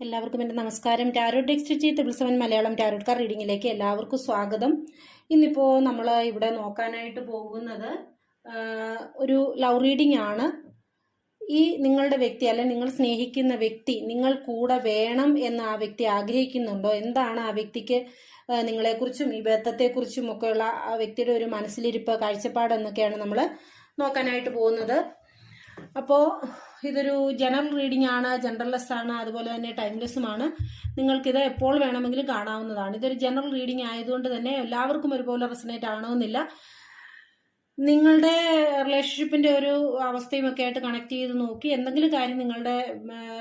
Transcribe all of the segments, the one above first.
എല്ലാവർക്കും എന്റെ നമസ്കാരം. Tarot text triple seven Malayalam tarot card റീഡിങ്ങിലേക്ക് എല്ലാവർക്കും സ്വാഗതം. ഇന്നിപ്പോൾ നമ്മൾ ഇവിടെ നോക്കാനായിട്ട് പോകുന്നത് ഒരു ലവ് റീഡിംഗ് ആണ്. ഈ നിങ്ങളുടെ വ്യക്തി അല്ലെങ്കിൽ നിങ്ങൾ സ്നേഹിക്കുന്ന വ്യക്തി നിങ്ങൾ കൂടെ വേണം എന്ന് ആ വ്യക്തി ആഗ്രഹിക്കുന്നുണ്ടോ? എന്താണ് ആ വ്യക്തിക്ക് നിങ്ങളെക്കുറിച്ചും ഈ ബന്ധത്തെക്കുറിച്ചും ഒക്കെയുള്ള ആ വ്യക്തിയുടെ ഒരു മനസ്സിലിരിപ്പ് കാഴ്ചപ്പാട് എന്നൊക്കെയാണ് നമ്മൾ നോക്കാനായിട്ട് പോകുന്നത്. അപ്പോൾ ഇതൊരു ജനറൽ റീഡിംഗ് ആണ് ജനറൽലെസ് ആണ് അതുപോലെ തന്നെ ടൈംലെസ്സുമാണ് നിങ്ങൾക്കിത് എപ്പോൾ വേണമെങ്കിലും കാണാവുന്നതാണ്. ഇതൊരു ജനറൽ റീഡിംഗ് ആയതുകൊണ്ട് തന്നെ എല്ലാവർക്കും ഒരുപോലെ റെസനേറ്റ് ആവണമെന്നില്ല. നിങ്ങളുടെ റിലേഷൻഷിപ്പിന്റെ ഒരു അവസ്ഥയും ഒക്കെ ആയിട്ട് കണക്ട് ചെയ്ത് നോക്കി എന്തെങ്കിലും കാര്യം നിങ്ങളുടെ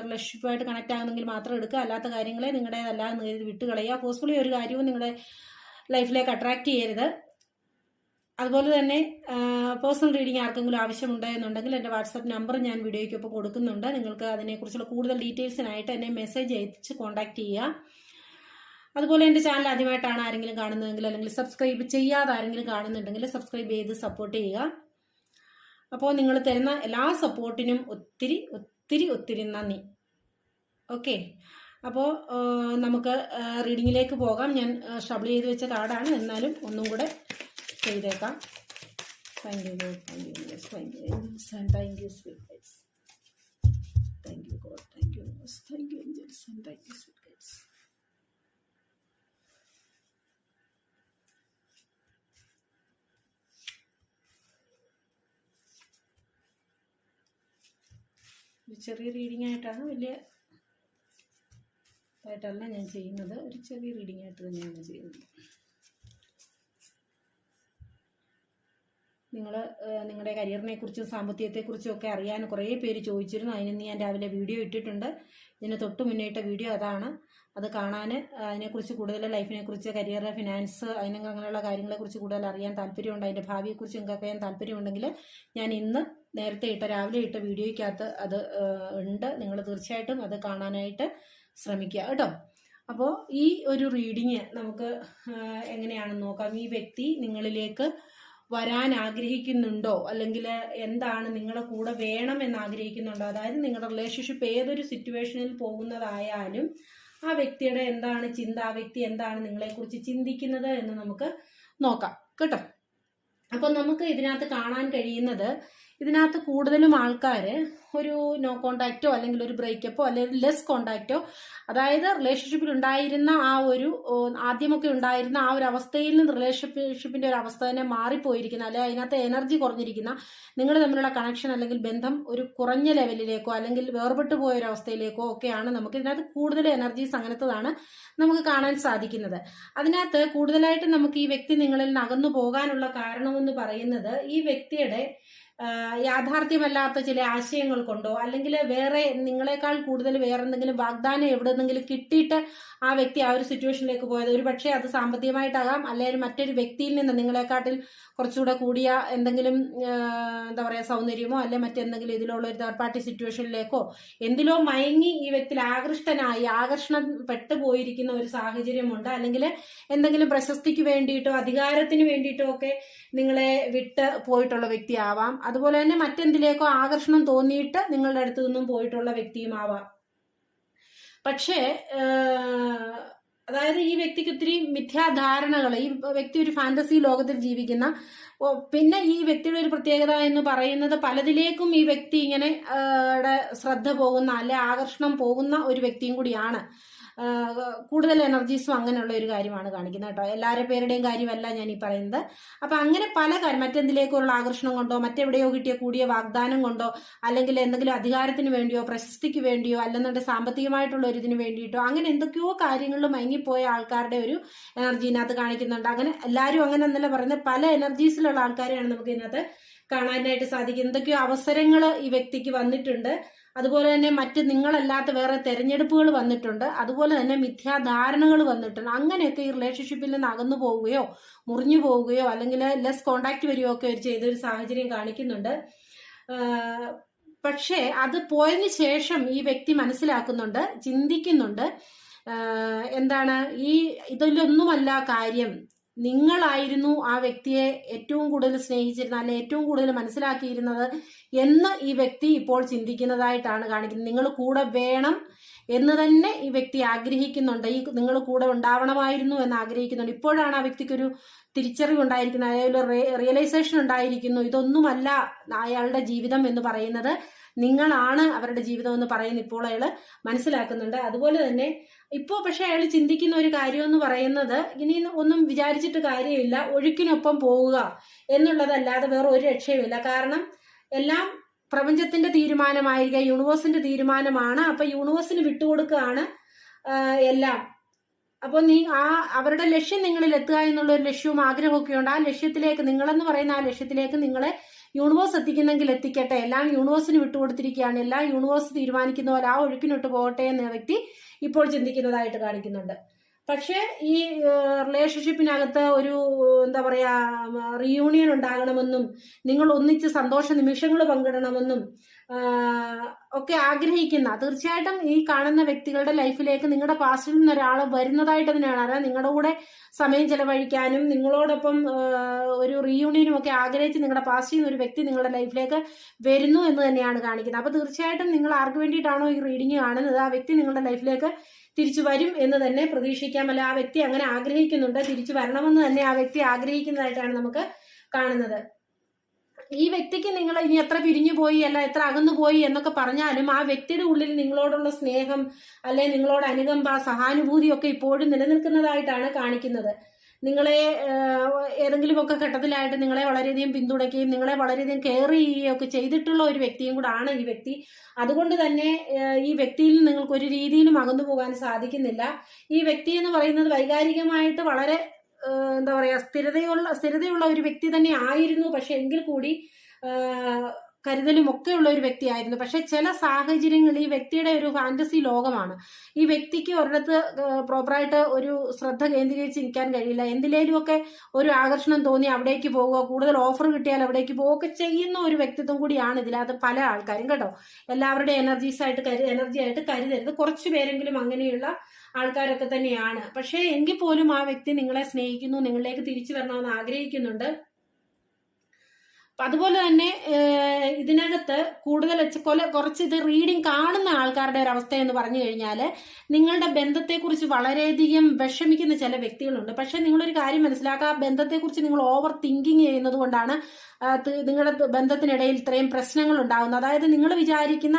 റിലേഷൻഷിപ്പുമായിട്ട് കണക്ട് ആകുന്നെങ്കിൽ മാത്രം എടുക്കുക. അല്ലാത്ത കാര്യങ്ങളെ നിങ്ങളുടേതല്ല എന്ന് കരുതി വിട്ട് കളയുക ഫോഴ്സ്ഫുള്ളി ഒരു കാര്യവും നിങ്ങളുടെ ലൈഫിലേക്ക് അട്രാക്ട് ചെയ്യരുത്. അതുപോലെ തന്നെ പേഴ്സണൽ റീഡിംഗ് ആർക്കെങ്കിലും ആവശ്യമുണ്ടായെന്നുണ്ടെങ്കിൽ എന്റെ വാട്സാപ്പ് നമ്പർ ഞാൻ വീഡിയോയ്ക്കൊപ്പം കൊടുക്കുന്നുണ്ട്. നിങ്ങൾക്ക് അതിനെക്കുറിച്ചുള്ള കൂടുതൽ ഡീറ്റെയിൽസിനായിട്ട് എന്നെ മെസ്സേജ് അയച്ച് കോൺടാക്ട് ചെയ്യുക അതുപോലെ എന്റെ ചാനൽ ആദ്യമായിട്ടാണ് ആരെങ്കിലും കാണുന്നതെങ്കിൽ അല്ലെങ്കിൽ സബ്സ്ക്രൈബ് ചെയ്യാതെ ആരെങ്കിലും കാണുന്നുണ്ടെങ്കിൽ സബ്സ്ക്രൈബ് ചെയ്ത് സപ്പോർട്ട് ചെയ്യുക. അപ്പോൾ നിങ്ങൾ തരുന്ന എല്ലാ സപ്പോർട്ടിനും ഒത്തിരി ഒത്തിരി ഒത്തിരി നന്ദി. ഓക്കെ അപ്പോൾ നമുക്ക് റീഡിങ്ങിലേക്ക് പോകാം. ഞാൻ ഷബിൾ ചെയ്ത് വെച്ച കാർഡാണ് എന്നാലും ഒന്നും കൂടെ ചെയ്തേക്കാം. Thank you God thank you yes thank you and thank you sweet guides thank you God thank you thank you angels and thank you sweet guides ചെറിയ റീഡിംഗ് ആയിട്ടാണ് വലിയ ആയിട്ടല്ല ഞാൻ ചെയ്യുന്നത്. ഒരു ചെറിയ റീഡിംഗ് ആയിട്ട് തന്നെയാണ് ചെയ്യുന്നത്. നിങ്ങൾ നിങ്ങളുടെ കരിയറിനെ കുറിച്ചും സാമ്പത്തികത്തെക്കുറിച്ചും ഒക്കെ അറിയാൻ കുറേ പേര് ചോദിച്ചിരുന്നു. അതിന് ഞാൻ രാവിലെ വീഡിയോ ഇട്ടിട്ടുണ്ട്. ഇതിന് തൊട്ട് മുന്നേ ഇട്ട വീഡിയോ അതാണ്. അത് കാണാൻ അതിനെക്കുറിച്ച് കൂടുതൽ ലൈഫിനെക്കുറിച്ച് കരിയർ ഫിനാൻസ് അതിന് അങ്ങനെയുള്ള കാര്യങ്ങളെക്കുറിച്ച് കൂടുതൽ അറിയാൻ താല്പര്യമുണ്ട്. അതിന്റെ ഭാവിയെക്കുറിച്ച് നിങ്ങൾക്ക് അറിയാൻ താല്പര്യമുണ്ടെങ്കിൽ ഞാൻ ഇന്ന് നേരത്തെ ഇട്ട രാവിലെ ഇട്ട വീഡിയോയ്ക്കകത്ത് അത് ഉണ്ട്. നിങ്ങൾ തീർച്ചയായിട്ടും അത് കാണാനായിട്ട് ശ്രമിക്കുക കേട്ടോ. അപ്പോൾ ഈ ഒരു റീഡിങ് നമുക്ക് എങ്ങനെയാണെന്ന് നോക്കാം. ഈ വ്യക്തി നിങ്ങളിലേക്ക് വരാൻ ആഗ്രഹിക്കുന്നുണ്ടോ അല്ലെങ്കിൽ എന്താണ് നിങ്ങളുടെ കൂടെ വേണം എന്ന് ആഗ്രഹിക്കുന്നുണ്ടോ? അതായത് നിങ്ങളുടെ റിലേഷൻഷിപ്പ് ഏതൊരു സിറ്റുവേഷനിൽ പോകുന്നതായാലും ആ വ്യക്തിയുടെ എന്താണ് ചിന്ത ആ വ്യക്തി എന്താണ് നിങ്ങളെക്കുറിച്ച് ചിന്തിക്കുന്നത് എന്ന് നമുക്ക് നോക്കാം. കേട്ടോ? അപ്പം നമുക്ക് ഇതിനകത്ത് കാണാൻ കഴിയുന്നത് ഇതിനകത്ത് കൂടുതലും ആൾക്കാർ ഒരു നോ കോണ്ടാക്റ്റോ അല്ലെങ്കിൽ ഒരു ബ്രേക്കപ്പോ അല്ലെങ്കിൽ ലെസ് കോണ്ടാക്റ്റോ അതായത് റിലേഷൻഷിപ്പിൽ ഉണ്ടായിരുന്ന ആ ഒരു ആദ്യമൊക്കെ ഉണ്ടായിരുന്ന ആ ഒരു അവസ്ഥയിൽ നിന്ന് റിലേഷൻഷിപ്പിന്റെ ഒരു അവസ്ഥ തന്നെ മാറിപ്പോയിരിക്കുന്ന അല്ലെങ്കിൽ അതിനകത്ത് എനർജി കുറഞ്ഞിരിക്കുന്ന നിങ്ങൾ തമ്മിലുള്ള കണക്ഷൻ അല്ലെങ്കിൽ ബന്ധം ഒരു കുറഞ്ഞ ലെവലിലേക്കോ അല്ലെങ്കിൽ വേർപെട്ടു പോയ ഒരു അവസ്ഥയിലേക്കോ ഒക്കെയാണ് നമുക്ക് ഇതിനകത്ത് കൂടുതൽ എനർജീസ് അങ്ങനത്തതാണ് നമുക്ക് കാണാൻ സാധിക്കുന്നത്. അതിനകത്ത് കൂടുതലായിട്ട് നമുക്ക് ഈ വ്യക്തി നിങ്ങളിൽ നിന്ന് അകന്നു പോകാനുള്ള കാരണമെന്ന് പറയുന്നത് ഈ വ്യക്തിയുടെ യാഥാർത്ഥ്യമല്ലാത്ത ചില ആശയങ്ങൾ കൊണ്ടോ അല്ലെങ്കിൽ വേറെ നിങ്ങളെക്കാൾ കൂടുതൽ വേറെ എന്തെങ്കിലും വാഗ്ദാനം എവിടെ നിന്നെങ്കിലും കിട്ടിയിട്ട് ആ വ്യക്തി ആ ഒരു സിറ്റുവേഷനിലേക്ക് പോയത്. ഒരു പക്ഷേ അത് സാമ്പത്തികമായിട്ടാകാം അല്ലെങ്കിൽ മറ്റൊരു വ്യക്തിയിൽ നിന്ന് നിങ്ങളെക്കാട്ടിൽ കുറച്ചുകൂടെ കൂടിയ എന്തെങ്കിലും എന്താ പറയുക സൗന്ദര്യമോ അല്ലെ മറ്റെന്തെങ്കിലും ഇതിലുള്ള ഒരു തേർഡ് പാർട്ടി സിറ്റുവേഷനിലേക്കോ എന്തിലോ മയങ്ങി ഈ വ്യക്തി ആകൃഷ്ടനായി ആകർഷണം പെട്ടുപോയിരിക്കുന്ന ഒരു സാഹചര്യമുണ്ട്. അല്ലെങ്കിൽ എന്തെങ്കിലും പ്രശസ്തിക്ക് വേണ്ടിയിട്ടോ അധികാരത്തിന് വേണ്ടിയിട്ടോ ഒക്കെ നിങ്ങളെ വിട്ട് പോയിട്ടുള്ള വ്യക്തിയാവാം. അതുപോലെ തന്നെ മറ്റെന്തിലേക്കോ ആകർഷണം തോന്നിയിട്ട് നിങ്ങളുടെ അടുത്തു നിന്നും പോയിട്ടുള്ള വ്യക്തിയുമാവാം. പക്ഷേ അതായത് ഈ വ്യക്തിക്ക് ഒത്തിരി മിഥ്യാധാരണകൾ ഈ വ്യക്തി ഒരു ഫാന്റസി ലോകത്തിൽ ജീവിക്കുന്ന പിന്നെ ഈ വ്യക്തിയുടെ ഒരു പ്രത്യേകത എന്ന് പറയുന്നത് പലതിലേക്കും ഈ വ്യക്തി ഇങ്ങനെ ശ്രദ്ധ പോകുന്ന അല്ലെ ആകർഷണം പോകുന്ന ഒരു വ്യക്തിയും കൂടിയാണ്. കൂടുതൽ എനർജീസും അങ്ങനെയുള്ള ഒരു കാര്യമാണ് കാണിക്കുന്നത് കേട്ടോ. എല്ലാവരുടെ പേരുടെയും കാര്യമല്ല ഞാൻ ഈ പറയുന്നത്. അപ്പൊ അങ്ങനെ പല കാര്യം മറ്റെന്തിലേക്കുള്ള ആകർഷണം കൊണ്ടോ മറ്റെവിടെയോ കിട്ടിയ കൂടിയ വാഗ്ദാനം കൊണ്ടോ അല്ലെങ്കിൽ എന്തെങ്കിലും അധികാരത്തിന് വേണ്ടിയോ പ്രശസ്തിക്ക് വേണ്ടിയോ അല്ലെന്നുണ്ടെങ്കിൽ സാമ്പത്തികമായിട്ടുള്ള ഒരു ഇതിന് വേണ്ടിയിട്ടോ അങ്ങനെ എന്തൊക്കെയോ കാര്യങ്ങളിൽ മയങ്ങിപ്പോയ ആൾക്കാരുടെ ഒരു എനർജി ഇതിനകത്ത് കാണിക്കുന്നുണ്ട്. അങ്ങനെ എല്ലാവരും അങ്ങനെ എന്നല്ല പറയുന്നത്. പല എനർജീസിലുള്ള ആൾക്കാരെയാണ് നമുക്ക് ഇതിനകത്ത് കാണാനായിട്ട് സാധിക്കും എന്തൊക്കെയോ അവസരങ്ങൾ ഈ വ്യക്തിക്ക് വന്നിട്ടുണ്ട്. അതുപോലെ തന്നെ മറ്റ് നിങ്ങളല്ലാത്ത വേറെ തെരഞ്ഞെടുപ്പുകൾ വന്നിട്ടുണ്ട്. അതുപോലെ തന്നെ മിഥ്യാധാരണകൾ വന്നിട്ടുണ്ട്. അങ്ങനെയൊക്കെ ഈ റിലേഷൻഷിപ്പിൽ നിന്ന് അകന്നു പോവുകയോ മുറിഞ്ഞു പോവുകയോ അല്ലെങ്കിൽ ലെസ് കോണ്ടാക്ട് വരികയോ ഒക്കെ ചെയ്തൊരു സാഹചര്യം കാണിക്കുന്നുണ്ട്. പക്ഷേ അത് പോയതിനു ശേഷം ഈ വ്യക്തി മനസ്സിലാക്കുന്നുണ്ട് ചിന്തിക്കുന്നുണ്ട്. എന്താണ് ഈ ഇതിലൊന്നുമല്ല കാര്യം. നിങ്ങളായിരുന്നു ആ വ്യക്തിയെ ഏറ്റവും കൂടുതൽ സ്നേഹിച്ചിരുന്നത് അല്ലെ ഏറ്റവും കൂടുതൽ മനസ്സിലാക്കിയിരുന്നത് എന്ന് ഈ വ്യക്തി ഇപ്പോൾ ചിന്തിക്കുന്നതായിട്ടാണ് കാണിക്കുന്നത്. നിങ്ങൾ കൂടെ വേണം എന്ന് തന്നെ ഈ വ്യക്തി ആഗ്രഹിക്കുന്നുണ്ട്. ഈ നിങ്ങൾ കൂടെ ഉണ്ടാവണമായിരുന്നു എന്ന് ആഗ്രഹിക്കുന്നുണ്ട്. ഇപ്പോഴാണ് ആ വ്യക്തിക്കൊരു തിരിച്ചറിവ് ഉണ്ടായിരിക്കുന്നത്. അതായത് റിയലൈസേഷൻ ഉണ്ടായിരിക്കുന്നു. ഇതൊന്നുമല്ല അയാളുടെ ജീവിതം എന്ന് പറയുന്നത്. നിങ്ങളാണ് അവരുടെ ജീവിതം എന്ന് പറയുന്ന ഇപ്പോൾ അയാൾ മനസ്സിലാക്കുന്നുണ്ട്. അതുപോലെ തന്നെ ഇപ്പോൾ പക്ഷെ അയാൾ ചിന്തിക്കുന്ന ഒരു കാര്യം എന്ന് പറയുന്നത് ഇനി ഒന്നും വിചാരിച്ചിട്ട് കാര്യമില്ല ഒഴുക്കിനൊപ്പം പോവുക എന്നുള്ളതല്ലാതെ വേറെ ഒരു രക്ഷയുമില്ല. കാരണം എല്ലാം പ്രപഞ്ചത്തിന്റെ തീരുമാനമായിരിക്കുക യൂണിവേഴ്സിന്റെ തീരുമാനമാണ്. അപ്പൊ യൂണിവേഴ്സിന് വിട്ടുകൊടുക്കുകയാണ് എല്ലാം. അപ്പൊ നീ ആ അവരുടെ ലക്ഷ്യം നിങ്ങളിൽ എത്തുക എന്നുള്ള ഒരു ലക്ഷ്യവും ആഗ്രഹമൊക്കെ ഉണ്ട് ആ ലക്ഷ്യത്തിലേക്ക് നിങ്ങളെന്ന് പറയുന്ന ആ ലക്ഷ്യത്തിലേക്ക് നിങ്ങളെ യൂണിവേഴ്സ് എത്തിക്കുന്നെങ്കിൽ എത്തിക്കട്ടെ. എല്ലാം യൂണിവേഴ്സിന് വിട്ടുകൊടുത്തിരിക്കുകയാണ്. എല്ലാം യൂണിവേഴ്സ് തീരുമാനിക്കുന്ന പോലെ ആ ഒഴുക്കിനൊട്ട് പോകട്ടെ എന്ന വ്യക്തി ഇപ്പോൾ ചിന്തിക്കുന്നതായിട്ട് കാണിക്കുന്നുണ്ട്. പക്ഷേ ഈ റിലേഷൻഷിപ്പിനകത്ത് ഒരു എന്താ പറയാ റിയൂണിയൻ ഉണ്ടാകണമെന്നും നിങ്ങൾ ഒന്നിച്ച് സന്തോഷ നിമിഷങ്ങൾ പങ്കിടണമെന്നും ഒക്കെ ആഗ്രഹിക്കുന്ന തീർച്ചയായിട്ടും ഈ കാണുന്ന വ്യക്തികളുടെ ലൈഫിലേക്ക് നിങ്ങളുടെ പാസ്റ്റിൽ നിന്ന് ഒരാൾ വരുന്നതായിട്ട് തന്നെയാണ്. അതായത് നിങ്ങളുടെ കൂടെ സമയം ചെലവഴിക്കാനും നിങ്ങളോടൊപ്പം ഒരു റീയൂണിയനും ഒക്കെ ആഗ്രഹിച്ച് നിങ്ങളുടെ പാസ്റ്റിൽ നിന്ന് ഒരു വ്യക്തി നിങ്ങളുടെ ലൈഫിലേക്ക് വരുന്നു എന്ന് തന്നെയാണ് കാണിക്കുന്നത്. അപ്പൊ തീർച്ചയായിട്ടും നിങ്ങൾ ആർക്ക് വേണ്ടിയിട്ടാണോ ഈ റീഡിങ് കാണുന്നത്? ആ വ്യക്തി നിങ്ങളുടെ ലൈഫിലേക്ക് തിരിച്ചു വരും എന്ന് തന്നെ പ്രതീക്ഷിക്കാം. അല്ല ആ വ്യക്തി അങ്ങനെ ആഗ്രഹിക്കുന്നുണ്ട്. തിരിച്ചു വരണമെന്ന് തന്നെ ആ വ്യക്തി ആഗ്രഹിക്കുന്നതായിട്ടാണ് നമുക്ക് കാണുന്നത്. ഈ വ്യക്തിക്ക് നിങ്ങൾ ഇനി എത്ര പിരിഞ്ഞു പോയി അല്ല എത്ര അകന്നു പോയി എന്നൊക്കെ പറഞ്ഞാലും ആ വ്യക്തിയുടെ ഉള്ളിൽ നിങ്ങളോടുള്ള സ്നേഹം അല്ലെ നിങ്ങളോട് അനുകമ്പ സഹാനുഭൂതി ഒക്കെ ഇപ്പോഴും നിലനിൽക്കുന്നതായിട്ടാണ് കാണിക്കുന്നത്. നിങ്ങളെ ഏതെങ്കിലുമൊക്കെ ഘട്ടത്തിലായിട്ട് നിങ്ങളെ വളരെയധികം പിന്തുണയ്ക്കുകയും നിങ്ങളെ വളരെയധികം കെയർ ചെയ്യുകയും ഒക്കെ ചെയ്തിട്ടുള്ള ഒരു വ്യക്തിയും കൂടാണ് ഈ വ്യക്തി. അതുകൊണ്ട് തന്നെ ഈ വ്യക്തിയിൽ നിങ്ങൾക്ക് ഒരു രീതിയിലും അകന്നു പോകാൻ സാധിക്കുന്നില്ല. ഈ വ്യക്തി എന്ന് പറയുന്നത് വൈകാരികമായിട്ട് വളരെ എന്താ പറയുക സ്ഥിരതയുള്ള സ്ഥിരതയുള്ള ഒരു വ്യക്തി തന്നെ ആയിരുന്നു. പക്ഷെ എങ്കിൽ കൂടി കരുതലും ഒക്കെ ഉള്ള ഒരു വ്യക്തിയായിരുന്നു. പക്ഷെ ചില സാഹചര്യങ്ങളിൽ ഈ വ്യക്തിയുടെ ഒരു ഫാന്റസി ലോകമാണ്. ഈ വ്യക്തിക്ക് ഒരിടത്ത് പ്രോപ്പറായിട്ട് ഒരു ശ്രദ്ധ കേന്ദ്രീകരിച്ചിരിക്കാൻ കഴിയില്ല. എന്തിലേലുമൊക്കെ ഒരു ആകർഷണം തോന്നി അവിടേക്ക് പോവുക കൂടുതൽ ഓഫർ കിട്ടിയാൽ അവിടേക്ക് പോവുക ചെയ്യുന്ന ഒരു വ്യക്തിത്വം കൂടിയാണ് ഇതിനകത്ത് പല ആൾക്കാരും. കേട്ടോ എല്ലാവരുടെയും എനർജീസ് ആയിട്ട് കരു എനർജി ആയിട്ട് കരുതരുത്. കുറച്ച് പേരെങ്കിലും അങ്ങനെയുള്ള ആൾക്കാരൊക്കെ തന്നെയാണ്. പക്ഷേ എങ്കിൽ പോലും ആ വ്യക്തി നിങ്ങളെ സ്നേഹിക്കുന്നു നിങ്ങളിലേക്ക് തിരിച്ചു വരണമെന്ന് ആഗ്രഹിക്കുന്നുണ്ട്. അതുപോലെ തന്നെ ഇതിനകത്ത് കൂടുതൽ കൊല കുറച്ച് ഇത് റീഡിങ് കാണുന്ന ആൾക്കാരുടെ ഒരു അവസ്ഥ എന്ന് പറഞ്ഞു കഴിഞ്ഞാൽ നിങ്ങളുടെ ബന്ധത്തെക്കുറിച്ച് വളരെയധികം വിഷമിക്കുന്ന ചില വ്യക്തികളുണ്ട്. പക്ഷെ നിങ്ങളൊരു കാര്യം മനസ്സിലാക്കുക ആ ബന്ധത്തെക്കുറിച്ച് നിങ്ങൾ ഓവർ തിങ്കിങ് ചെയ്യുന്നത് കൊണ്ടാണ് നിങ്ങളുടെ ബന്ധത്തിനിടയിൽ ഇത്രയും പ്രശ്നങ്ങൾ ഉണ്ടാകുന്നത്. അതായത് നിങ്ങൾ വിചാരിക്കുന്ന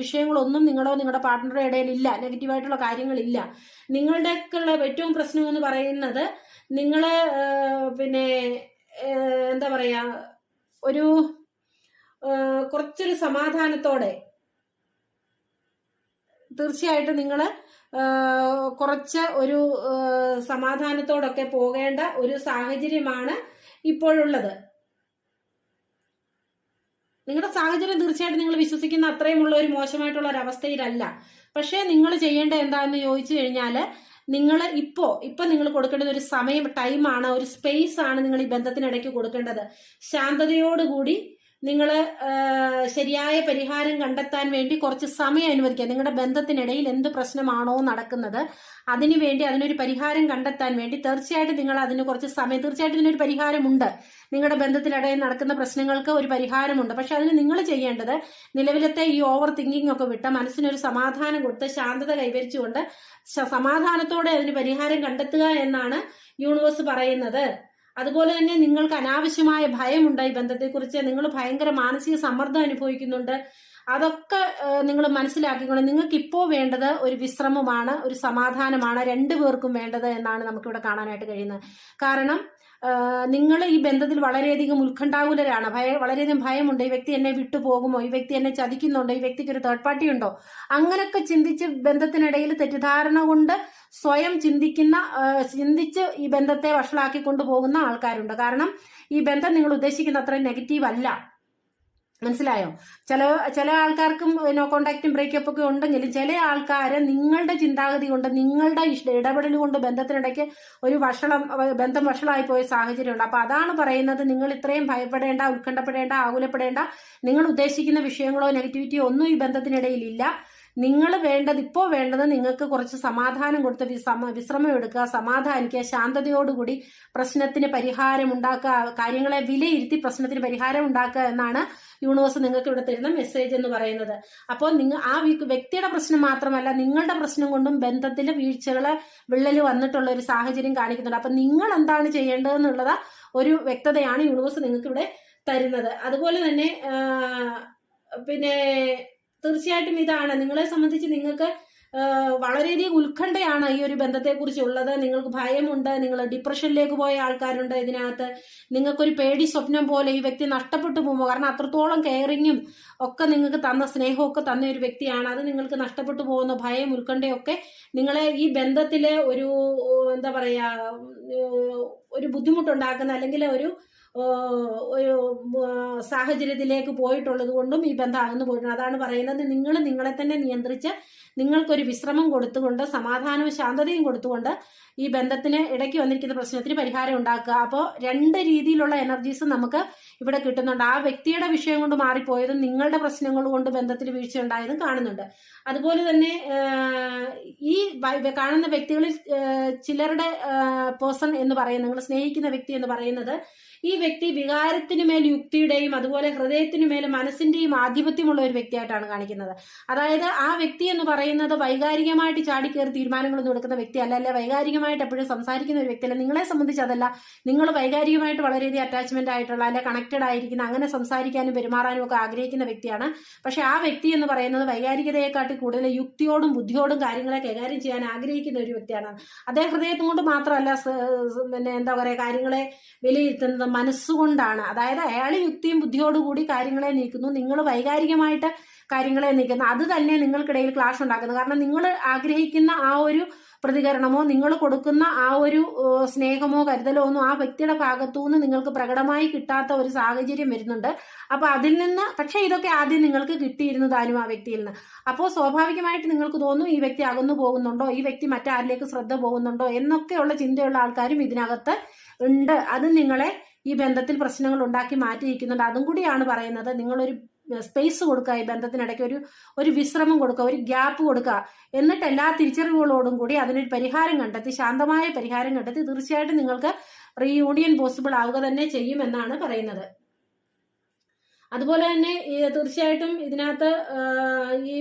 വിഷയങ്ങളൊന്നും നിങ്ങളോ നിങ്ങളുടെ പാർട്ട്ണറുടെ ഇടയിൽ ഇല്ല നെഗറ്റീവായിട്ടുള്ള കാര്യങ്ങളില്ല. നിങ്ങളുടെയൊക്കെയുള്ള ഏറ്റവും പ്രശ്നം എന്ന് പറയുന്നത് നിങ്ങൾ പിന്നെ എന്താ പറയാ ഒരു കുറച്ചൊരു സമാധാനത്തോടെ തീർച്ചയായിട്ടും നിങ്ങൾ കുറച്ച് ഒരു സമാധാനത്തോടൊക്കെ പോകേണ്ട ഒരു സാഹചര്യമാണ് ഇപ്പോഴുള്ളത്. നിങ്ങളുടെ സാഹചര്യം തീർച്ചയായിട്ടും നിങ്ങൾ വിശ്വസിക്കുന്ന അത്രയുമുള്ള ഒരു മോശമായിട്ടുള്ള ഒരു അവസ്ഥയിലല്ല. പക്ഷേ നിങ്ങൾ ചെയ്യേണ്ട എന്താണെന്ന് ചോദിച്ചു കഴിഞ്ഞാൽ നിങ്ങൾ ഇപ്പോ ഇപ്പൊ നിങ്ങൾ കൊടുക്കേണ്ടത് ഒരു സമയം ടൈമാണ് ഒരു സ്പേസ് ആണ് നിങ്ങൾ ഈ ബന്ധത്തിനിടയ്ക്ക് കൊടുക്കേണ്ടത്. ശാന്തതയോടുകൂടി നിങ്ങൾ ശരിയായ പരിഹാരം കണ്ടെത്താൻ വേണ്ടി കുറച്ച് സമയം അനുവദിക്കുക. നിങ്ങളുടെ ബന്ധത്തിനിടയിൽ എന്ത് പ്രശ്നമാണോ നടക്കുന്നത് അതിനുവേണ്ടി അതിനൊരു പരിഹാരം കണ്ടെത്താൻ വേണ്ടി തീർച്ചയായിട്ടും നിങ്ങൾ അതിന് കുറച്ച് സമയം തീർച്ചയായിട്ടും ഇതിനൊരു പരിഹാരമുണ്ട്. നിങ്ങളുടെ ബന്ധത്തിനിടയിൽ നടക്കുന്ന പ്രശ്നങ്ങൾക്ക് ഒരു പരിഹാരമുണ്ട്. പക്ഷെ അതിന് നിങ്ങൾ ചെയ്യേണ്ടത് നിലവിലത്തെ ഈ ഓവർ തിങ്കിങ് ഒക്കെ വിട്ട് മനസ്സിനൊരു സമാധാനം കൊടുത്ത് ശാന്തത കൈവരിച്ചുകൊണ്ട് സമാധാനത്തോടെ അതിന് പരിഹാരം കണ്ടെത്തുക എന്നാണ് യൂണിവേഴ്സ് പറയുന്നത്. അതുപോലെ തന്നെ നിങ്ങൾക്ക് അനാവശ്യമായ ഭയമുണ്ട് ഈ ബന്ധത്തെക്കുറിച്ച് നിങ്ങൾ ഭയങ്കര മാനസിക സമ്മർദ്ദം അനുഭവിക്കുന്നുണ്ട്. അതൊക്കെ നിങ്ങൾ മനസ്സിലാക്കിക്കൊണ്ട് നിങ്ങൾക്ക് ഇപ്പോൾ വേണ്ടത് ഒരു വിശ്രമമാണ് ഒരു സമാധാനമാണ് രണ്ടു പേർക്കും വേണ്ടത് എന്നാണ് നമുക്കിവിടെ കാണാനായിട്ട് കഴിയുന്നത്. കാരണം നിങ്ങൾ ഈ ബന്ധത്തിൽ വളരെയധികം ഉത്കണ്ഠാകുലരാണ്. ഭയ വളരെയധികം ഭയമുണ്ട്. ഈ വ്യക്തി എന്നെ വിട്ടുപോകുമോ ഈ വ്യക്തി എന്നെ ചതിക്കുന്നുണ്ടോ? ഈ വ്യക്തിക്ക് ഒരു തേർഡ് പാർട്ടി ഉണ്ടോ? അങ്ങനെയൊക്കെ ചിന്തിച്ച് ബന്ധത്തിനിടയിൽ തെറ്റിദ്ധാരണ കൊണ്ട് സ്വയം ചിന്തിക്കുന്ന ചിന്തിച്ച് ഈ ബന്ധത്തെ വഷളാക്കി കൊണ്ടുപോകുന്ന ആൾക്കാരുണ്ട്. കാരണം ഈ ബന്ധം നിങ്ങൾ ഉദ്ദേശിക്കുന്ന അത്ര നെഗറ്റീവ് അല്ല. മനസ്സിലായോ? ചില ചില ആൾക്കാർക്കും നോ കോണ്ടാക്റ്റും ബ്രേക്കപ്പ് ഒക്കെ ഉണ്ടെങ്കിലും ചില ആൾക്കാർ നിങ്ങളുടെ ചിന്താഗതി കൊണ്ട് നിങ്ങളുടെ ഇടപെടൽ കൊണ്ട് ബന്ധത്തിനിടയ്ക്ക് ഒരു വഷളം ബന്ധം വഷളായി പോയ സാഹചര്യമുണ്ട്. അപ്പൊ അതാണ് പറയുന്നത് നിങ്ങൾ ഇത്രയും ഭയപ്പെടേണ്ട ഉത്കണ്ഠപ്പെടേണ്ട ആകുലപ്പെടേണ്ട നിങ്ങൾ ഉദ്ദേശിക്കുന്ന വിഷയങ്ങളോ നെഗറ്റിവിറ്റിയോ ഒന്നും ഈ ബന്ധത്തിനിടയിൽ ഇല്ല നിങ്ങൾ വേണ്ടത് ഇപ്പോൾ വേണ്ടത് നിങ്ങൾക്ക് കുറച്ച് സമാധാനം കൊടുത്ത് വിശ്രമം എടുക്കുക സമാധാനിക്കുക ശാന്തതയോടുകൂടി പ്രശ്നത്തിന് പരിഹാരം ഉണ്ടാക്കുക കാര്യങ്ങളെ വിലയിരുത്തി പ്രശ്നത്തിന് പരിഹാരം ഉണ്ടാക്കുക എന്നാണ് യൂണിവേഴ്സ് നിങ്ങൾക്ക് ഇവിടെ തരുന്ന മെസ്സേജ് എന്ന് പറയുന്നത്. അപ്പോൾ നിങ്ങൾ ആ വ്യക്തിയുടെ പ്രശ്നം മാത്രമല്ല നിങ്ങളുടെ പ്രശ്നം കൊണ്ടും ബന്ധത്തിൽ വീഴ്ചകൾ വിള്ളൽ വന്നിട്ടുള്ള ഒരു സാഹചര്യം കാണിക്കുന്നുണ്ട്. അപ്പം നിങ്ങൾ എന്താണ് ചെയ്യേണ്ടതെന്നുള്ളത് ഒരു വ്യക്തതയാണ് യൂണിവേഴ്സ് നിങ്ങൾക്ക് ഇവിടെ തരുന്നത്. അതുപോലെ തന്നെ പിന്നെ തീർച്ചയായിട്ടും ഇതാണ്. നിങ്ങളെ സംബന്ധിച്ച് നിങ്ങൾക്ക് വളരെയധികം ഉത്കണ്ഠയാണ് ഈ ഒരു ബന്ധത്തെക്കുറിച്ചുള്ളത്. നിങ്ങൾക്ക് ഭയമുണ്ട് നിങ്ങൾ ഡിപ്രഷനിലേക്ക് പോയ ആൾക്കാരുണ്ട് ഇതിനകത്ത്. നിങ്ങൾക്കൊരു പേടി സ്വപ്നം പോലെ ഈ വ്യക്തി നഷ്ടപ്പെട്ടു പോകുമ്പോൾ കാരണം അത്രത്തോളം കെയറിങ്ങും ഒക്കെ നിങ്ങൾക്ക് തന്ന സ്നേഹമൊക്കെ തന്ന ഒരു വ്യക്തിയാണ്. അത് നിങ്ങൾക്ക് നഷ്ടപ്പെട്ടു പോകുന്ന ഭയം ഉത്കണ്ഠയൊക്കെ നിങ്ങളെ ഈ ബന്ധത്തിലെ ഒരു എന്താ പറയുക ഒരു ബുദ്ധിമുട്ടുണ്ടാക്കുന്ന അല്ലെങ്കിൽ ഒരു ഒരു സാഹചര്യത്തിലേക്ക് പോയിട്ടുള്ളത് കൊണ്ടും ഈ ബന്ധം അകന്നു പോയിട്ടുണ്ട് അതാണ് പറയുന്നത്. നിങ്ങൾ നിങ്ങളെ തന്നെ നിയന്ത്രിച്ച് നിങ്ങൾക്കൊരു വിശ്രമം കൊടുത്തുകൊണ്ട് സമാധാനവും ശാന്തതയും കൊടുത്തുകൊണ്ട് ഈ ബന്ധത്തിന് ഇടയ്ക്ക് വന്നിരിക്കുന്ന പ്രശ്നത്തിന് പരിഹാരം ഉണ്ടാക്കുക. അപ്പോൾ രണ്ട് രീതിയിലുള്ള എനർജീസ് നമുക്ക് ഇവിടെ കിട്ടുന്നുണ്ട്. ആ വ്യക്തിയുടെ വിഷയം കൊണ്ട് മാറിപ്പോയതും നിങ്ങളുടെ പ്രശ്നങ്ങൾ കൊണ്ട് ബന്ധത്തിൽ വീഴ്ച ഉണ്ടായതും കാണുന്നുണ്ട്. അതുപോലെ തന്നെ ഈ കാണുന്ന വ്യക്തികളിൽ ചിലരുടെ പേഴ്സൺ എന്ന് പറയുന്നത് നിങ്ങൾ സ്നേഹിക്കുന്ന വ്യക്തി എന്ന് പറയുന്നത് ഈ വ്യക്തി വികാരത്തിന് മേൽ യുക്തിയുടെയും അതുപോലെ ഹൃദയത്തിന് മേൽ മനസ്സിന്റെയും ആധിപത്യമുള്ള ഒരു വ്യക്തിയായിട്ടാണ് കാണിക്കുന്നത്. അതായത് ആ വ്യക്തി എന്ന് പറയുന്നത് വൈകാരികമായിട്ട് ചാടിക്കയറി തീരുമാനങ്ങളൊന്നും എടുക്കുന്ന വ്യക്തിയല്ല. അല്ലെ വൈകാരികമായിട്ട് എപ്പോഴും സംസാരിക്കുന്ന ഒരു വ്യക്തിയല്ല. നിങ്ങളെ സംബന്ധിച്ച് അതല്ല. നിങ്ങൾ വൈകാരികമായിട്ട് വളരെയധികം അറ്റാച്ച്മെന്റ് ആയിട്ടുള്ള അല്ലെ കണക്റ്റഡ് ആയിരിക്കുന്ന അങ്ങനെ സംസാരിക്കാനും പെരുമാറാനും ഒക്കെ ആഗ്രഹിക്കുന്ന വ്യക്തിയാണ്. പക്ഷെ ആ വ്യക്തി എന്ന് പറയുന്നത് വൈകാരികതയെക്കാട്ടി കൂടുതൽ യുക്തിയോടും ബുദ്ധിയോടും കാര്യങ്ങളെ കൈകാര്യം ചെയ്യാൻ ആഗ്രഹിക്കുന്ന ഒരു വ്യക്തിയാണ്. അദ്ദേഹം ഹൃദയത്തും കൊണ്ട് മാത്രമല്ല പിന്നെ എന്താ പറയുക കാര്യങ്ങളെ വിലയിരുത്തുന്നത് മനസ്സുകൊണ്ടാണ്. അതായത് അയാൾ യുക്തിയും ബുദ്ധിയോടുകൂടി കാര്യങ്ങളെ നീക്കുന്നു. നിങ്ങൾ വൈകാരികമായിട്ട് കാര്യങ്ങളെ നീക്കുന്നു. അത് തന്നെ നിങ്ങൾക്കിടയിൽ ക്ലാഷ് ഉണ്ടാക്കുന്നത് കാരണം നിങ്ങൾ ആഗ്രഹിക്കുന്ന ആ ഒരു പ്രതികരണമോ നിങ്ങൾ കൊടുക്കുന്ന ആ ഒരു സ്നേഹമോ കരുതലോ ഒന്നും ആ വ്യക്തിയുടെ ഭാഗത്തു നിന്ന് നിങ്ങൾക്ക് പ്രകടമായി കിട്ടാത്ത ഒരു സാഹചര്യം വരുന്നുണ്ട്. അപ്പൊ അതിൽ നിന്ന് പക്ഷെ ഇതൊക്കെ ആദ്യം നിങ്ങൾക്ക് കിട്ടിയിരുന്നതാനും ആ വ്യക്തിയിൽ നിന്ന്. അപ്പോൾ സ്വാഭാവികമായിട്ട് നിങ്ങൾക്ക് തോന്നും ഈ വ്യക്തി അകന്നു പോകുന്നുണ്ടോ? ഈ വ്യക്തി മറ്റാരിലേക്ക് ശ്രദ്ധ പോകുന്നുണ്ടോ? എന്നൊക്കെയുള്ള ചിന്തയുള്ള ആൾക്കാരും ഇതിനകത്ത് ഉണ്ട്. അത് നിങ്ങളെ ഈ ബന്ധത്തിൽ പ്രശ്നങ്ങൾ ഉണ്ടാക്കി മാറ്റിയിരിക്കുന്നുണ്ട്. അതും കൂടിയാണ് പറയുന്നത് നിങ്ങളൊരു സ്പേസ് കൊടുക്കുക ഈ ബന്ധത്തിനിടയ്ക്ക് ഒരു ഒരു വിശ്രമം കൊടുക്കുക ഒരു ഗ്യാപ്പ് കൊടുക്കുക. എന്നിട്ട് എല്ലാ തിരിച്ചറിവുകളോടും കൂടി അതിനൊരു പരിഹാരം കണ്ടെത്തി ശാന്തമായ പരിഹാരം കണ്ടെത്തി തീർച്ചയായിട്ടും നിങ്ങൾക്ക് റീയൂണിയൻ പോസിബിൾ ആവുക തന്നെ ചെയ്യുമെന്നാണ് പറയുന്നത്. അതുപോലെ തന്നെ തീർച്ചയായിട്ടും ഇതിനകത്ത് ഈ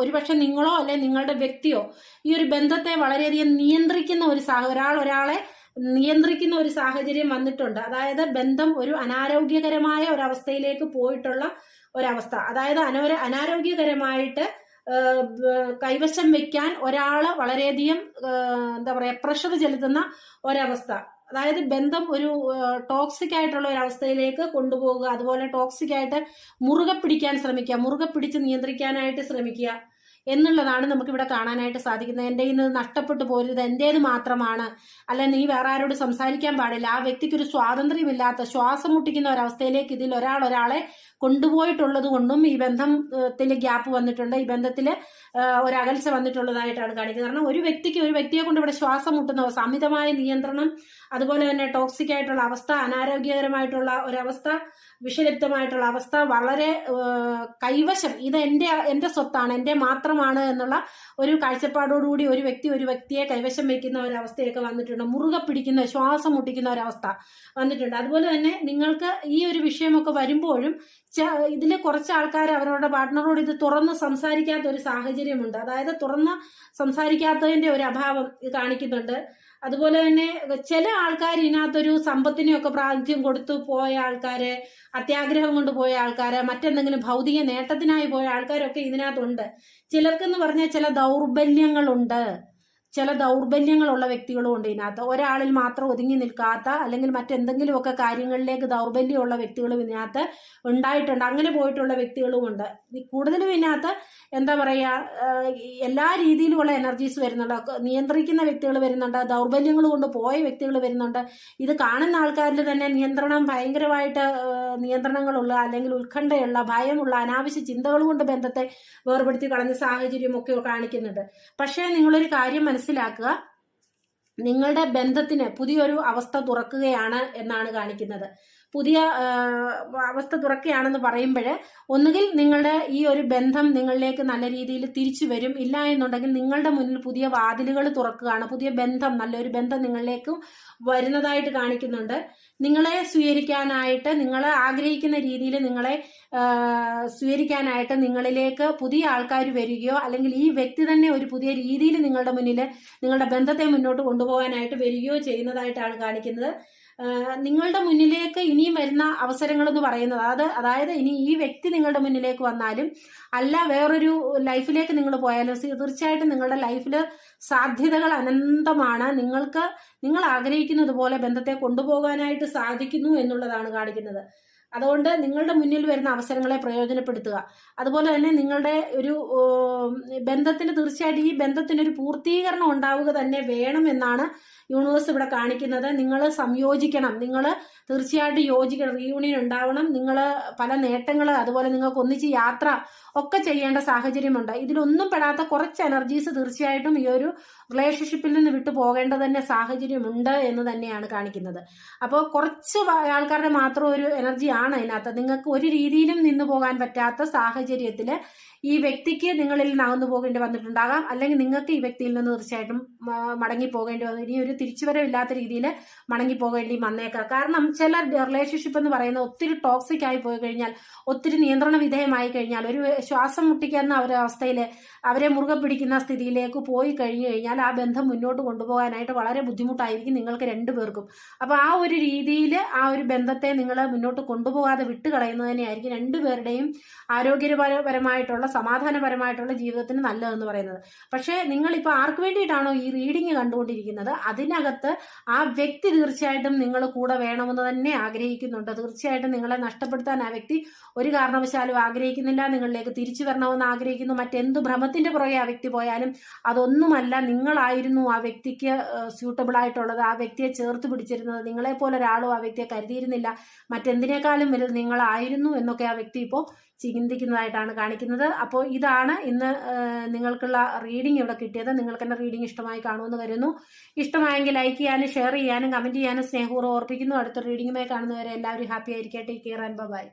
ഒരുപക്ഷെ നിങ്ങളോ അല്ലെ നിങ്ങളുടെ വ്യക്തിയോ ഈ ഒരു ബന്ധത്തെ വളരെയധികം നിയന്ത്രിക്കുന്ന ഒരു ഒരാൾ ഒരാളെ നിയന്ത്രിക്കുന്ന ഒരു സാഹചര്യം വന്നിട്ടുണ്ട്. അതായത് ബന്ധം ഒരു അനാരോഗ്യകരമായ ഒരവസ്ഥയിലേക്ക് പോയിട്ടുള്ള ഒരവസ്ഥ. അതായത് അനോര അനാരോഗ്യകരമായിട്ട് കൈവശം വെക്കാൻ ഒരാൾ വളരെയധികം എന്താ പറയാ പ്രഷർ ചെലുത്തുന്ന ഒരവസ്ഥ. അതായത് ബന്ധം ഒരു ടോക്സിക് ആയിട്ടുള്ള ഒരു അവസ്ഥയിലേക്ക് കൊണ്ടുപോകുക അതുപോലെ ടോക്സിക് ആയിട്ട് മുറുകെ പിടിക്കാൻ ശ്രമിക്കുക മുറുകെ പിടിച്ച് നിയന്ത്രിക്കാനായിട്ട് ശ്രമിക്കുക. എന്നുള്ളതാണ് നമുക്കിവിടെ കാണാനായിട്ട് സാധിക്കുന്നത്. എന്റെ ഇന്ന് നഷ്ടപ്പെട്ടു പോരുത് എന്റേത് മാത്രമാണ്. അല്ല നീ വേറെ ആരോട് സംസാരിക്കാൻ പാടില്ല. ആ വ്യക്തിക്ക് ഒരു സ്വാതന്ത്ര്യമില്ലാത്ത ശ്വാസം മുട്ടിക്കുന്ന ഒരവസ്ഥയിലേക്ക് ഇതിൽ ഒരാൾ ഒരാളെ കൊണ്ടുപോയിട്ടുള്ളത് കൊണ്ടും ഈ ബന്ധത്തിൽ ഗ്യാപ്പ് വന്നിട്ടുണ്ട്. ഈ ബന്ധത്തിൽ ഒരകൽച്ച വന്നിട്ടുള്ളതായിട്ടാണ് കാണിക്കുന്നത്. കാരണം ഒരു വ്യക്തിക്ക് ഒരു വ്യക്തിയെ കൊണ്ട് ഇവിടെ ശ്വാസം മുട്ടുന്ന അവസ്ഥ അമിതമായ നിയന്ത്രണം അതുപോലെ തന്നെ ടോക്സിക് ആയിട്ടുള്ള അവസ്ഥ അനാരോഗ്യകരമായിട്ടുള്ള ഒരവസ്ഥ വിഷലിപ്തമായിട്ടുള്ള അവസ്ഥ വളരെ കൈവശം ഇത് എന്റെ എന്റെ സ്വത്താണ് എന്റെ മാത്രമാണ് എന്നുള്ള ഒരു കാഴ്ചപ്പാടോടുകൂടി ഒരു വ്യക്തി ഒരു വ്യക്തിയെ കൈവശം വയ്ക്കുന്ന ഒരവസ്ഥയൊക്കെ വന്നിട്ടുണ്ട്. മുറുകെ പിടിക്കുന്ന ശ്വാസം മുട്ടിക്കുന്ന ഒരവസ്ഥ വന്നിട്ടുണ്ട്. അതുപോലെ തന്നെ നിങ്ങൾക്ക് ഈ ഒരു വിഷയമൊക്കെ വരുമ്പോഴും ഇതിൽ കുറച്ച് ആൾക്കാർ അവരുടെ പാർട്ട്ണറോട് ഇത് തുറന്ന് സംസാരിക്കാത്ത ഒരു സാഹചര്യമുണ്ട്. അതായത് തുറന്ന് സംസാരിക്കാത്തതിന്റെ ഒരു അഭാവം ഇത് കാണിക്കുന്നുണ്ട്. അതുപോലെ തന്നെ ചില ആൾക്കാർ ഇതിനകത്തൊരു സമ്പത്തിനെയൊക്കെ പ്രാതിനിധ്യം കൊടുത്തു പോയ ആൾക്കാര് അത്യാഗ്രഹം കൊണ്ട് പോയ ആൾക്കാര് മറ്റെന്തെങ്കിലും ഭൗതിക നേട്ടത്തിനായി പോയ ആൾക്കാരൊക്കെ ഇതിനകത്തുണ്ട്. ചിലർക്കെന്ന് പറഞ്ഞാൽ ചില ദൗർബല്യങ്ങളുണ്ട്. ചില ദൗർബല്യങ്ങളുള്ള വ്യക്തികളും ഉണ്ട് ഇതിനകത്ത്. ഒരാളിൽ മാത്രം ഒതുങ്ങി നിൽക്കാത്ത അല്ലെങ്കിൽ മറ്റെന്തെങ്കിലുമൊക്കെ കാര്യങ്ങളിലേക്ക് ദൗർബല്യമുള്ള വ്യക്തികളും ഇതിനകത്ത് ഉണ്ടായിട്ടുണ്ട്. അങ്ങനെ പോയിട്ടുള്ള വ്യക്തികളും ഉണ്ട്. കൂടുതലും ഇതിനകത്ത് എന്താ പറയുക എല്ലാ രീതിയിലുമുള്ള എനർജീസ് വരുന്നുണ്ട്. നിയന്ത്രിക്കുന്ന വ്യക്തികൾ വരുന്നുണ്ട് ദൗർബല്യങ്ങൾ കൊണ്ട് പോയ വ്യക്തികൾ വരുന്നുണ്ട്. ഇത് കാണുന്ന ആൾക്കാരിൽ തന്നെ നിയന്ത്രണം ഭയങ്കരമായിട്ട് നിയന്ത്രണങ്ങളുള്ള അല്ലെങ്കിൽ ഉത്കണ്ഠയുള്ള ഭയമുള്ള അനാവശ്യ ചിന്തകൾ കൊണ്ട് ബന്ധത്തെ വേർപെടുത്തി കളഞ്ഞ സാഹചര്യമൊക്കെ കാണിക്കുന്നുണ്ട്. പക്ഷേ നിങ്ങളൊരു കാര്യം മനസ്സിലാക്കുക നിങ്ങളുടെ ബന്ധത്തിന് പുതിയൊരു അവസ്ഥ തുറക്കുകയാണ് എന്നാണ് കാണിക്കുന്നത്. പുതിയ അവസ്ഥ തുറക്കുകയാണെന്ന് പറയുമ്പോൾ ഒന്നുകിൽ നിങ്ങളുടെ ഈ ഒരു ബന്ധം നിങ്ങളിലേക്ക് നല്ല രീതിയിൽ തിരിച്ചു വരും. ഇല്ല എന്നുണ്ടെങ്കിൽ നിങ്ങളുടെ മുന്നിൽ പുതിയ വാതിലുകൾ തുറക്കുകയാണ്. പുതിയ ബന്ധം നല്ലൊരു ബന്ധം നിങ്ങളിലേക്കും വരുന്നതായിട്ട് കാണിക്കുന്നുണ്ട്. നിങ്ങളെ സ്വീകരിക്കാനായിട്ട് നിങ്ങൾ ആഗ്രഹിക്കുന്ന രീതിയിൽ നിങ്ങളെ സ്വീകരിക്കാനായിട്ട് നിങ്ങളിലേക്ക് പുതിയ ആൾക്കാർ വരികയോ അല്ലെങ്കിൽ ഈ വ്യക്തി തന്നെ ഒരു പുതിയ രീതിയിൽ നിങ്ങളുടെ മുന്നിൽ നിങ്ങളുടെ ബന്ധത്തെ മുന്നോട്ട് കൊണ്ടുപോകാനായിട്ട് വരികയോ ചെയ്യുന്നതായിട്ടാണ് കാണിക്കുന്നത്. നിങ്ങളുടെ മുന്നിലേക്ക് ഇനിയും വരുന്ന അവസരങ്ങൾ എന്ന് പറയുന്നത്. അത് അതായത് ഇനി ഈ വ്യക്തി നിങ്ങളുടെ മുന്നിലേക്ക് വന്നാലും അല്ല വേറൊരു ലൈഫിലേക്ക് നിങ്ങൾ പോയാലും തീർച്ചയായിട്ടും നിങ്ങളുടെ ലൈഫിൽ സാധ്യതകൾ അനന്തമാണ്. നിങ്ങൾക്ക് നിങ്ങൾ ആഗ്രഹിക്കുന്നത് പോലെ ബന്ധത്തെ കൊണ്ടുപോകാനായിട്ട് സാധിക്കുന്നു എന്നുള്ളതാണ് കാണിക്കുന്നത്. അതുകൊണ്ട് നിങ്ങളുടെ മുന്നിൽ വരുന്ന അവസരങ്ങളെ പ്രയോജനപ്പെടുത്തുക. അതുപോലെ തന്നെ നിങ്ങളുടെ ഒരു ബന്ധത്തിന് തീർച്ചയായിട്ടും ഈ ബന്ധത്തിനൊരു പൂർത്തീകരണം ഉണ്ടാവുക തന്നെ വേണം എന്നാണ് യൂണിവേഴ്സ് ഇവിടെ കാണിക്കുന്നത്. നിങ്ങൾ സംയോജിക്കണം. നിങ്ങൾ തീർച്ചയായിട്ടും യോജിക്കണം. റീയൂണിയൻ ഉണ്ടാവണം. നിങ്ങൾ പല നേട്ടങ്ങൾ അതുപോലെ നിങ്ങൾക്ക് ഒന്നിച്ച് യാത്ര ഒക്കെ ചെയ്യേണ്ട സാഹചര്യമുണ്ട്. ഇതിലൊന്നും പെടാത്ത കുറച്ച് എനർജീസ് തീർച്ചയായിട്ടും ഈ ഒരു റിലേഷൻഷിപ്പിൽ നിന്ന് വിട്ടു പോകേണ്ട തന്നെ സാഹചര്യമുണ്ട് എന്ന് തന്നെയാണ് കാണിക്കുന്നത്. അപ്പോൾ കുറച്ച് ആൾക്കാരുടെ മാത്രം ഒരു എനർജി ആണ് അതിനകത്ത്. നിങ്ങൾക്ക് ഒരു രീതിയിലും നിന്ന് പോകാൻ പറ്റാത്ത സാഹചര്യത്തിൽ ഈ വ്യക്തിക്ക് നിങ്ങളിൽ നിന്നാകുന്നു പോകേണ്ടി വന്നിട്ടുണ്ടാകാം. അല്ലെങ്കിൽ നിങ്ങൾക്ക് ഈ വ്യക്തിയിൽ നിന്ന് തീർച്ചയായിട്ടും മടങ്ങി പോകേണ്ടി വന്നു. ഇനി ഒരു തിരിച്ചുവരവില്ലാത്ത രീതിയിൽ മടങ്ങി പോകേണ്ടി വന്നേക്കാം. കാരണം ചില റിലേഷൻഷിപ്പ് എന്ന് പറയുന്നത് ഒത്തിരി ടോക്സിക് ആയി പോയി കഴിഞ്ഞാൽ ഒത്തിരി നിയന്ത്രണ വിധേയമായി കഴിഞ്ഞാൽ ഒരു ശ്വാസം മുട്ടിക്കുന്ന ഒരു അവസ്ഥയിൽ അവരെ മുറുകെ പിടിക്കുന്ന സ്ഥിതിയിലേക്ക് പോയി കഴിഞ്ഞു കഴിഞ്ഞാൽ ആ ബന്ധം മുന്നോട്ട് കൊണ്ടുപോകാനായിട്ട് വളരെ ബുദ്ധിമുട്ടായിരിക്കും നിങ്ങൾക്ക് രണ്ടുപേർക്കും അപ്പോൾ ആ ഒരു രീതിയിൽ ആ ഒരു ബന്ധത്തെ നിങ്ങൾ മുന്നോട്ട് കൊണ്ടുപോകാതെ വിട്ടുകളയുന്നത് തന്നെയായിരിക്കും രണ്ടുപേരുടെയും ആരോഗ്യപരമായിട്ടുള്ള സമാധാനപരമായിട്ടുള്ള ജീവിതത്തിന് നല്ലതെന്ന് പറയുന്നത്. പക്ഷേ നിങ്ങളിപ്പോൾ ആർക്ക് വേണ്ടിയിട്ടാണോ ഈ റീഡിങ് കണ്ടുകൊണ്ടിരിക്കുന്നത്? അതിനകത്ത് ആ വ്യക്തി തീർച്ചയായിട്ടും നിങ്ങൾ കൂടെ വേണമെന്ന് തന്നെ ആഗ്രഹിക്കുന്നുണ്ട്. തീർച്ചയായിട്ടും നിങ്ങളെ നഷ്ടപ്പെടുത്താൻ ആ വ്യക്തി ഒരു കാരണവശാലും ആഗ്രഹിക്കുന്നില്ല. നിങ്ങളിലേക്ക് തിരിച്ചു വരണമെന്ന് ആഗ്രഹിക്കുന്നു. മറ്റെന്ത് ഭ്രമത്തിന്റെ പുറകെ ആ വ്യക്തി പോയാലും അതൊന്നുമല്ല നിങ്ങളായിരുന്നു ആ വ്യക്തിക്ക് സ്യൂട്ടബിൾ ആയിട്ടുള്ളത്. ആ വ്യക്തിയെ ചേർത്ത് പിടിച്ചിരുന്നത്. നിങ്ങളെ പോലെ ഒരാളും ആ വ്യക്തിയെ കരുതിയിരുന്നില്ല. മറ്റെന്തിനേക്കാളും വലുത് നിങ്ങളായിരുന്നു എന്നൊക്കെ ആ വ്യക്തി ഇപ്പോൾ ചിന്തിക്കുന്നതായിട്ടാണ് കാണിക്കുന്നത്. അപ്പോൾ ഇതാണ് ഇന്ന് നിങ്ങൾക്കുള്ള റീഡിംഗ് ഇവിടെ കിട്ടിയത്. നിങ്ങൾക്ക് എന്റെ റീഡിംഗ് ഇഷ്ടമായി കാണുമെന്ന് കരുതുന്നു. ഇഷ്ടമായെങ്കിൽ ലൈക്ക് ചെയ്യാനും ഷെയർ ചെയ്യാനും കമന്റ് ചെയ്യാനും സ്നേഹപൂർവം ഓർപ്പിക്കുന്നു. അടുത്ത റീഡിങ്ങുമായി കാണുന്നവരെ എല്ലാവരും ഹാപ്പി ആയിരിക്കട്ടെ. Care and by